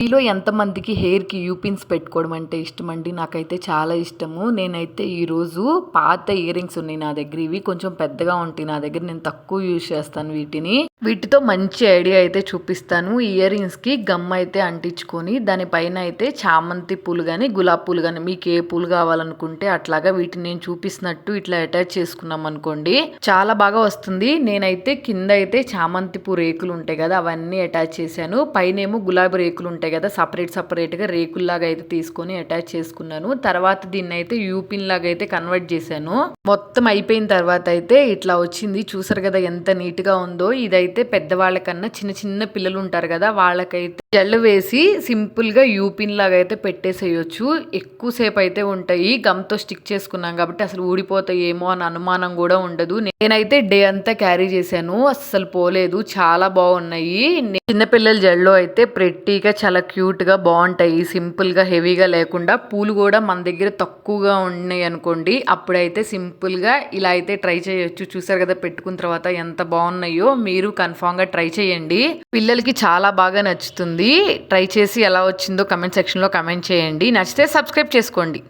మీలో ఎంతమందికి హెయిర్కి యూపిన్స్ పెట్టుకోవడం అంటే ఇష్టం అండి నాకైతే చాలా ఇష్టము. నేనైతే ఈరోజు పాత ఇయర్ రింగ్స్ ఉన్నాయి నా దగ్గర. ఇవి కొంచెం పెద్దగా ఉంటాయి నా దగ్గర. నేను తక్కువ యూజ్ చేస్తాను వీటిని. వీటితో మంచి ఐడియా అయితే చూపిస్తాను. ఇయర్ రింగ్స్కి గమ్ అయితే అంటించుకొని దానిపైన అయితే చామంతి పూలు కానీ గులాబీ పూలు కానీ మీకు ఏ పూలు కావాలనుకుంటే అట్లాగా వీటిని నేను చూపిస్తున్నట్టు ఇట్లా అటాచ్ చేసుకున్నాం అనుకోండి చాలా బాగా వస్తుంది. నేనైతే కింద అయితే చామంతి పూ రేకులు ఉంటాయి కదా అవన్నీ అటాచ్ చేశాను. పైన ఏమో గులాబీ రేకులు ఉంటాయి కదా సపరేట్ సపరేట్గా రేకుల్లాగా అయితే తీసుకొని అటాచ్ చేసుకున్నాను. తర్వాత దీన్ని అయితే యూపిన్ లాగా అయితే కన్వర్ట్ చేశాను. మొత్తం అయిపోయిన తర్వాత అయితే ఇట్లా వచ్చింది. చూసారు కదా ఎంత నీట్గా ఉందో. ఇదైతే పెద్దవాళ్ళకన్నా చిన్న చిన్న పిల్లలు ఉంటారు కదా వాళ్ళకైతే జల్లు వేసి సింపుల్గా యూపిన్ లాగా అయితే పెట్టేసేయొచ్చు. ఎక్కువసేపు అయితే ఉంటాయి. గమ్తో స్టిక్ చేసుకున్నాం కాబట్టి అసలు ఊడిపోతాయేమో అని అనుమానం కూడా ఉండదు. నేనైతే డే అంతా క్యారీ చేశాను. అస్సలు పోలేదు. చాలా బాగున్నాయి. చిన్నపిల్లల జల్లో అయితే ప్రెట్టిగా చాలా క్యూట్గా బాగుంటాయి సింపుల్గా హెవీగా లేకుండా పూలు కూడా మన దగ్గర తక్కువగా ఉన్నాయి అనుకోండి అప్పుడైతే సింపుల్గా ఇలా అయితే ట్రై చేయొచ్చు. చూసారు కదా పెట్టుకున్న తర్వాత ఎంత బాగున్నాయో మీరు కన్ఫామ్గా ట్రై చేయండి. పిల్లలకి చాలా బాగా నచ్చుతుంది. ట్రై చేసి ఎలా వచ్చిందో కమెంట్ సెక్షన్లో కమెంట్ చేయండి. నచ్చితే సబ్స్క్రైబ్ చేసుకోండి.